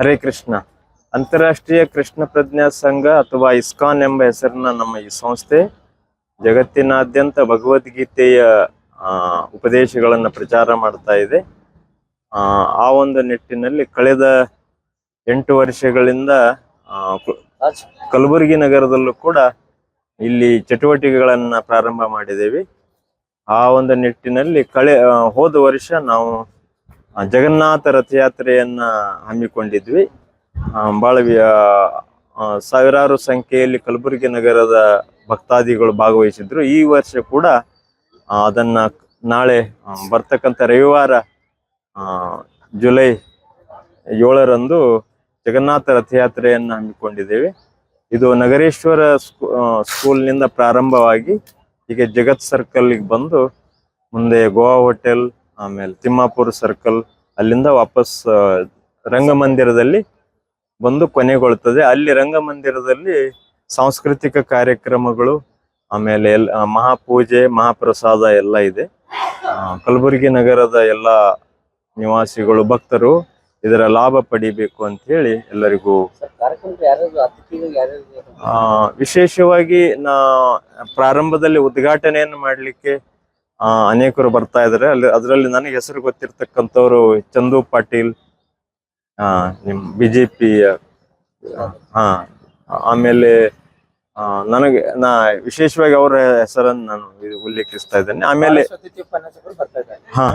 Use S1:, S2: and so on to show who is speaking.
S1: ಹರೇ ಕೃಷ್ಣ. ಅಂತಾರಾಷ್ಟ್ರೀಯ ಕೃಷ್ಣ ಪ್ರಜ್ಞಾ ಸಂಘ ಅಥವಾ ಇಸ್ಕಾನ್ ಎಂಬ ಹೆಸರಿನ ನಮ್ಮ ಈ ಸಂಸ್ಥೆ ಜಗತ್ತಿನಾದ್ಯಂತ ಭಗವದ್ಗೀತೆಯ ಉಪದೇಶಗಳನ್ನು ಪ್ರಚಾರ ಮಾಡ್ತಾ ಇದೆ. ಆ, ಒಂದು ನಿಟ್ಟಿನಲ್ಲಿ ಕಳೆದ ಎಂಟು ವರ್ಷಗಳಿಂದ ಕಲಬುರಗಿ ನಗರದಲ್ಲೂ ಕೂಡ ಇಲ್ಲಿ ಚಟುವಟಿಕೆಗಳನ್ನು ಪ್ರಾರಂಭ ಮಾಡಿದ್ದೇವೆ. ಆ ಒಂದು ನಿಟ್ಟಿನಲ್ಲಿ ಕಳೆ ಹೋದ ವರ್ಷ ನಾವು ಜಗನ್ನಾಥ ರಥಯಾತ್ರೆಯನ್ನ ಹಮ್ಮಿಕೊಂಡಿದ್ವಿ. ಬಹಳ ಸಾವಿರಾರು ಸಂಖ್ಯೆಯಲ್ಲಿ ಕಲಬುರಗಿ ನಗರದ ಭಕ್ತಾದಿಗಳು ಭಾಗವಹಿಸಿದ್ರು. ಈ ವರ್ಷ ಕೂಡ ಅದನ್ನ ನಾಳೆ ಬರ್ತಕ್ಕಂಥ ರವಿವಾರ ಜುಲೈ ಏಳರಂದು ಜಗನ್ನಾಥ ರಥಯಾತ್ರೆಯನ್ನು ಹಮ್ಮಿಕೊಂಡಿದ್ದೇವೆ. ಇದು ನಗರೇಶ್ವರ ಸ್ಕೂಲ್ನಿಂದ ಪ್ರಾರಂಭವಾಗಿ ಈಗ ಜಗತ್ ಸರ್ಕಲ್ಗೆ ಬಂದು ಮುಂದೆ ಗೋವಾ ಹೋಟೆಲ್ ಆಮೇಲೆ ತಿಮ್ಮಾಪುರ ಸರ್ಕಲ್ ಅಲ್ಲಿಂದ ವಾಪಸ್ ರಂಗಮಂದಿರದಲ್ಲಿ ಬಂದು ಕೊನೆಗೊಳ್ತದೆ. ಅಲ್ಲಿ ರಂಗಮಂದಿರದಲ್ಲಿ ಸಾಂಸ್ಕೃತಿಕ ಕಾರ್ಯಕ್ರಮಗಳು, ಆಮೇಲೆ ಎಲ್ ಮಹಾಪೂಜೆ, ಮಹಾಪ್ರಸಾದ ಎಲ್ಲ ಇದೆ. ಕಲಬುರಗಿ ನಗರದ ಎಲ್ಲ ನಿವಾಸಿಗಳು, ಭಕ್ತರು ಇದರ ಲಾಭ ಪಡಿಬೇಕು ಅಂತ ಹೇಳಿ ಎಲ್ಲರಿಗೂ ವಿಶೇಷವಾಗಿ ನಾ ಪ್ರಾರಂಭದಲ್ಲಿ ಉದ್ಘಾಟನೆಯನ್ನು ಮಾಡಲಿಕ್ಕೆ ಅನೇಕರು ಬರ್ತಾ ಇದ್ದಾರೆ ಅಲ್ಲಿ ಅದರಲ್ಲಿ ನನಗೆ ಹೆಸರು ಗೊತ್ತಿರ್ತಕ್ಕಂಥವ್ರು ಚಂದು ಪಾಟೀಲ್ ಆ, ನಿಮ್ ಬಿಜೆಪಿ ಹಾ ಆಮೇಲೆ ಆ, ನನಗೆ ನಾ ವಿಶೇಷವಾಗಿ ಅವರ ಹೆಸರನ್ನು ನಾನು ಉಲ್ಲೇಖಿಸ್ತಾ ಇದ್ದೇನೆ. ಆಮೇಲೆ ಹಾ.